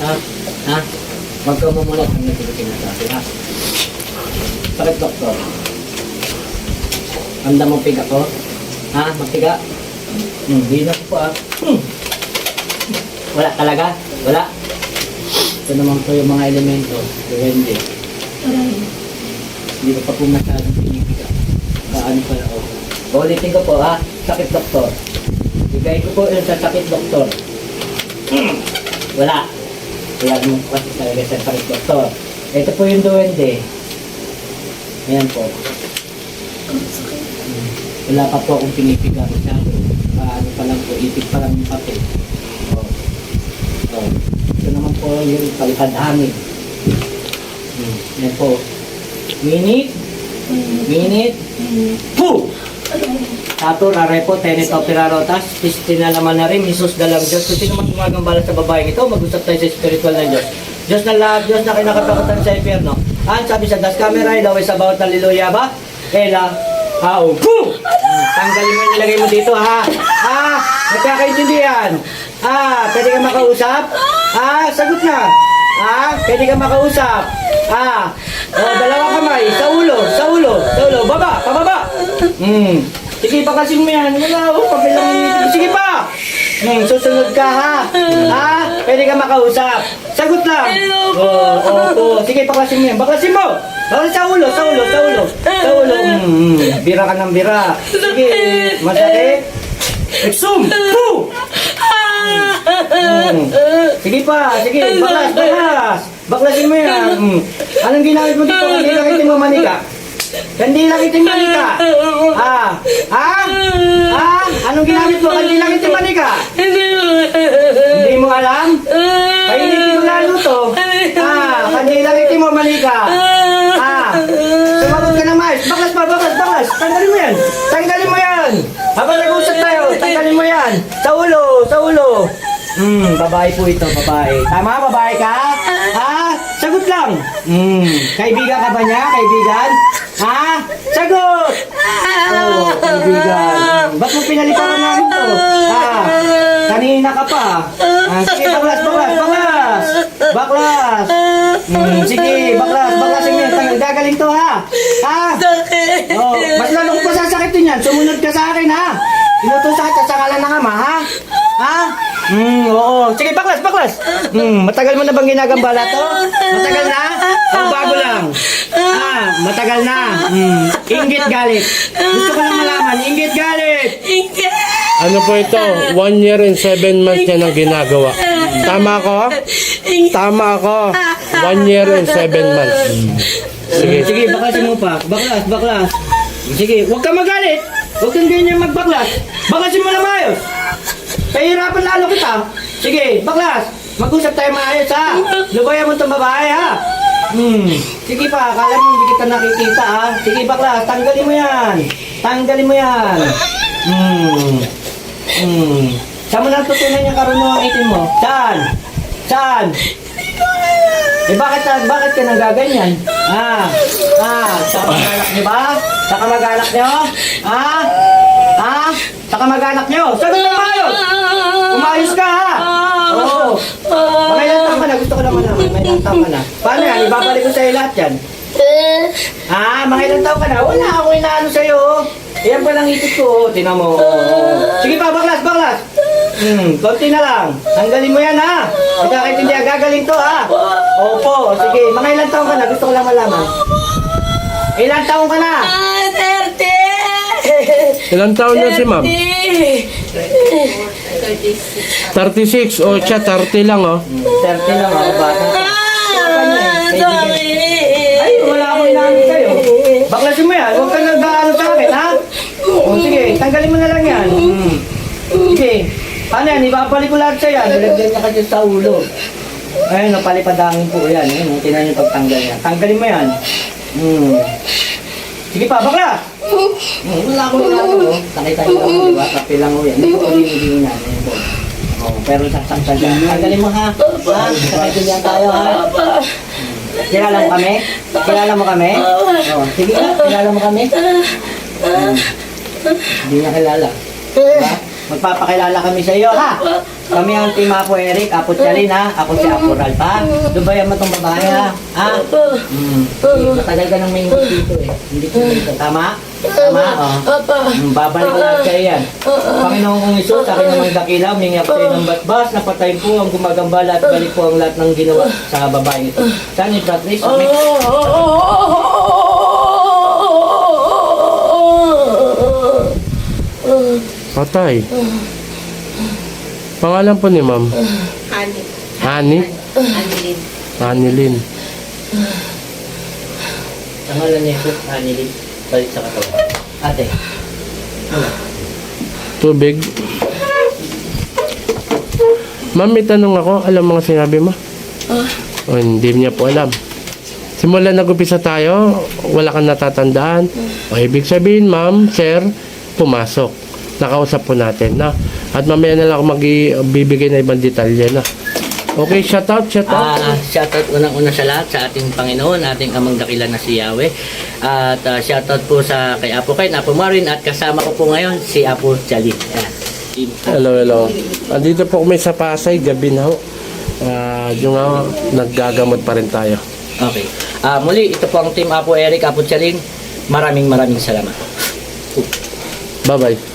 Ha? Ha? Huwag ka mumulat ang nagtulutin na akin, ha? Sakit, doktor. Ramdam mo piga ko? Ha? Magpiga? Hmm, di na po ah. Hmm. Wala talaga? Wala? Ito naman po yung mga elemento. Duwende. Hindi ko pa po masyadong pinipiga. Paano pa ako? Ulitin ko po ha. Sakit doktor. Bigay ko po yun sa sakit doktor. Hmm. Wala. Kaya kasi talaga sa sakit doktor. Ito po yung duwende. Ayan po. Wala pa po akong pinipiga masyado. Paano pa lang po, ipig pa lang yung papel. Oh. Oh. Ito naman po yung palipad hangin. Hmm. Ayan po. Minute. Minute. Pu! Tato, rarepo, tenet operarotas, pistina naman na rin, misus dalang Diyos. Kung sino man gumagambala sa babaeng ito, mag-usap tayo sa spiritual na Diyos. Diyos na lahat, Diyos na kinakatakutan sa impyerno. Ang sabi sa das camera, ilaw is about hallelujah ba? Ela, hao, pu! Tanggalin mo yung nilagay mo dito, ha? Ha? Nagkakaintindihan? Ha? Pwede ka makausap? Ha? Sagot na. Ha? Pwede ka makausap? Ha? O, dalawa kamay. Sa ulo. Sa ulo. Sa ulo. Baba. Pababa. Hmm. Sige, pakasin mo yan. Wala, oh. Pabilang. Sige pa. Hmm, susunod ka, ha? Ha? Pwede ka makausap. Sagot lang. Oo, oo, oo. Sige, pakasin mo yan. Pakasin mo. Pakasin sa ulo, sa ulo, sa ulo. Sa ulo. Hmm, bira ka ng bira. Sige, masakit. Exum! Pu! Hmm. Sige pa, sige, baklas, baklas. Baklasin mo yan. Hmm. Anong ginamit mo dito? Hindi lang itim mo manika. Hindi lang itim manika. Ah, ah, ah, anong ginamit mo? Hindi lang itim manika. Hindi mo alam? Painitin mo lalo to. Ah, hindi lang itim mo manika. Ah, sumagot ka na mais. Baklas pa, baklas, baklas. Tanggalin mo yan. Tanggalin mo yan. Habang mo yan. Sa ulo, sa ulo. Hmm, babae po ito, babae. Tama, babae ka? Ha? Sagot lang. Hmm, kaibigan ka ba niya? Kaibigan? Ha? Sagot! Oh, kaibigan. Ba't mo pinaliparan namin to? Ha? Kanina ka pa. Ah, sige, baklas, baklas, baklas. Baklas. Hmm, sige, baklas, baklas yan. Tagal- Gagaling to ha. Ha? Oh, mas lalo ko pa sasakitin yan. Sumunod ka sa akin ha. Inutusan ka sa ngalan ng ama ha. Ha? Hmm, oo. Sige, baklas, baklas. Hmm, matagal mo na bang ginagambala to? Matagal na? O bago lang? Ah, matagal na. Hmm, inggit galit. Gusto ko lang malaman, inggit galit. Ano po ito? One year and seven months niya nang ginagawa. Tama ako? Tama ako. One year and seven months. Sige, sige, baklasin mo pa. Baklas, baklas. Sige, huwag ka magalit. Huwag kang ganyan magbaklas. Baklasin mo na maayos. Kahirapan lalo kita. Sige, baklas. Mag-usap tayo maayos ha. Lubayan mo itong babae ha. Hmm. Sige pa, akala mo hindi kita nakikita ha. Sige baklas, tanggalin mo yan. Tanggalin mo yan. Hmm. Hmm. Saan mo natutunan yung karunungan itin mo? Saan? Saan? Eh bakit bakit ka nagaganyan? Ah, ah, sa kamag-anak niyo ba? Sa kamag-anak niyo? Ah? Ah? Sa kamag-anak niyo? Sagot na maayos! Umayos ka ha! Oo. Mga ilang taon ka na? Gusto ko naman naman. May ilang taon ka na. Paano yan? Ibabalik ko sa'yo lahat yan. Ah, mga ilang taon ka na? Wala akong inaano sa'yo. Yan pa lang ipit ko. Tinan mo. Sige pa, baklas, baklas. Hmm, konti na lang. Tanggalin mo yan ha. Magkakaintindihan, gagaling to ha. Mga ilang taon ka na? Gusto ko lang malaman. Ilang taon ka na? Ilang taon na si ma'am? 36 o siya 30 lang oh. 30 lang ako bata. Ay, wala akong inaano sa'yo. Baklasin mo yan. Huwag ka nag-aano sa akin, ha? O, sige, tanggalin mo na lang yan. Hmm. Sige. Paano yan? Ibabalik ko lahat sa'yo. Nilagyan niya kasi sa ulo. Ayun, napalipadangin po yan. Ayun, tinan niyo pagtanggal yan. Tanggalin mo yan. Hmm. Sige pa, bakla! Hmm, wala akong inaano. Nakita niyo ako, di ba? Kape lang ko yan. Hindi ko hindi yan. Ayun po. Oh, pero sasangkal yan. Tanggalin mo ha. Ha? Nakaitindihan tayo ha. Kilala mo kami? Kilala mo kami? Oh, sige na, kilala mo kami? Hmm. Hindi niya kilala. Diba? Magpapakilala kami sa iyo, ha? Kami ang team Apo Eric, Apo Chalin ha. Ako si Apo Ralph ha. Dubayan mo tong babae ha. Ha? Mm. Matagal ka nang may dito eh. Hindi ko dito. Tama? Tama? Oh. Mm, babalik lahat kayo yan. Panginoon kong Isus, sa akin namang dakila, ako sa ng batbas, napatayin po ang gumagambala at balik po ang lahat ng ginawa sa babae ito. Saan yung Patrice? Okay. Patay. Pangalan po ni ma'am? Ani. Ani? Anilin. Anilin. Sa ngalan ni Jesus, Anilin, balik sa katawan. Ate, Tubig. Ma'am, may tanong ako. Alam mga sinabi mo? O, hindi niya po alam. Simula nag-upisa tayo, wala kang natatandaan. O, ibig sabihin, ma'am, sir, pumasok. Nakausap po natin, na. At mamaya na lang ako magbibigay na ibang detalye na. Okay, shout out, shout out. Ah, shoutout unang-una sa lahat sa ating Panginoon, ating amang dakila na si Yahweh. At ah, shoutout po sa kay Apo Kain, Apo Marin, at kasama ko po ngayon si Apo Chalin. Ayan. Hello, hello. Andito po kami sa Pasay, gabi na ho. Ah, yung nga, naggagamot pa rin tayo. Okay. Ah, muli, ito po ang team Apo Eric, Apo Chalin. Maraming maraming salamat. Bye-bye.